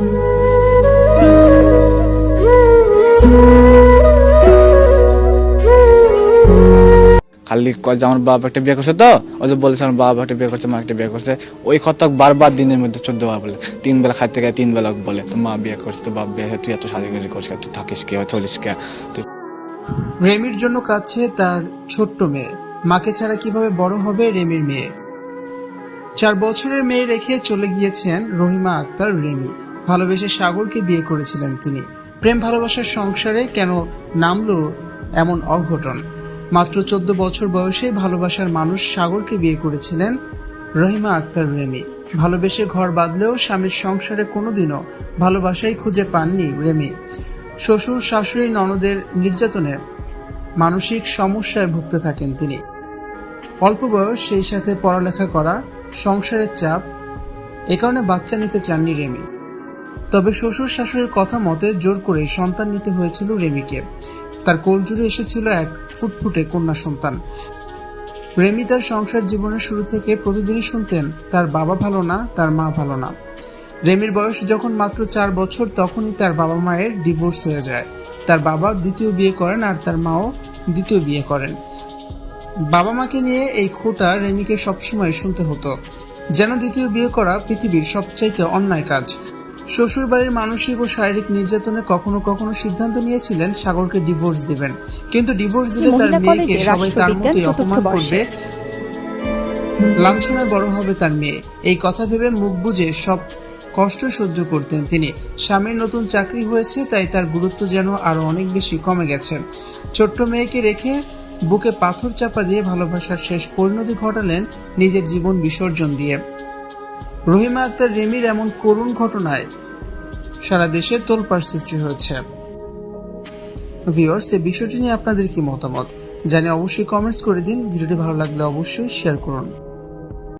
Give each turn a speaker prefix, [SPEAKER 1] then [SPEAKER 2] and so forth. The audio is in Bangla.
[SPEAKER 1] খালি কয় যে আমার বাবা একটা বিয়ে করছে তো, ওই যে বলেছে আমার বাবা একটা বিয়ে করছে, মা একটা বিয়ে করছে। ওই কথা বারবার দিনের মধ্যে চোদ্দ বার বলে, তিন বেলা খাইতে গেলে তিন বেলা বলে, তো মা বিয়ে করছে, তো বাপ বিয়ে তুই এত সাজাগুজি করছিস? তুই থাকিস কে? চলিস কে? তুই
[SPEAKER 2] রেমির জন্য কাঁদছে তার ছোট্ট মেয়ে। মাকে ছাড়া কীভাবে বড় হবে রেমির মেয়ে? চার বছরের মেয়ে রেখে চলে গিয়েছেন রহিমা আক্তার, রেমি। ভালোবেসে সাগরকে বিয়ে করেছিলেন তিনি। প্রেম ভালোবাসার সংসারে কেন নামলো এমন অঘটন? মাত্র চোদ্দ বছর বয়সে ভালোবাসার মানুষ সাগরকে বিয়ে করেছিলেন রহিমা আক্তার রেমি। ভালোবেসে ঘর বাঁধলেও স্বামীর সংসারে কোনোদিনও ভালোবাসাই খুঁজে পাননি রেমি। শ্বশুর, শাশুড়ি, ননদের নির্যাতনে মানসিক সমস্যায় ভুগতে থাকেন তিনি। অল্প বয়স সেই সাথে পড়ালেখা করা, সংসারের চাপ, এ কারণে বাচ্চা নিতে চাননি রেমি। তবে শ্বশুর শাশুড়ির কথা মতে জোর করে সন্তান নিতে হয়েছিল রেমিকে। তার কোলজুড়ে এসেছিল এক ফুটফুটে কন্যা সন্তান। রেমি তার সংসার জীবনের শুরু থেকে প্রতিদিনই শুনতেন, তার বাবা ভালো না, তার মা ভালো না। রেমির বয়স যখন মাত্র চার বছর, তখনই তার বাবা মায়ের ডিভোর্স হয়ে যায়। তার বাবা দ্বিতীয় বিয়ে করেন আর তার মাও দ্বিতীয় বিয়ে করেন। বাবা মাকে নিয়ে এই খোটা রেমিকে সবসময় শুনতে হতো। যেন দ্বিতীয় বিয়ে করা পৃথিবীর সবচাইতে অন্যায় কাজ। শ্বশুর বাড়ির মানসিক ও শারীরিক নির্যাতনে কখনো কখনো সিদ্ধান্ত নিয়েছিলেন সাগরকে ডিভোর্স দিবেন। কিন্তু ডিভোর্স দিলে তার মেয়েকে সবাই তার মতোই অপমান করবে। লাঞ্ছনায় বড় হবে তার মেয়ে। এই কথা ভেবে মুখ বুজে সব কষ্ট সহ্য করতেন তিনি। স্বামীর নতুন চাকরি হয়েছে তাই তার গুরুত্ব যেন আরও অনেক বেশি কমে গেছে। ছোট্ট মেয়েকে রেখে বুকে পাথর চাপা দিয়ে ভালোবাসার শেষ পরিণতি ঘটালেন নিজের জীবন বিসর্জন দিয়ে। রহিমা আক্তার রেমির এমন করুণ ঘটনায় সারা দেশে তোলপাড় সৃষ্টি হয়েছে। ভিউয়ার্স এই বিষয়টি নিয়ে আপনাদের কি মতামত? জানি অবশ্যই কমেন্টস করে দিন। ভিডিওটি ভালো লাগলে অবশ্যই শেয়ার করুন।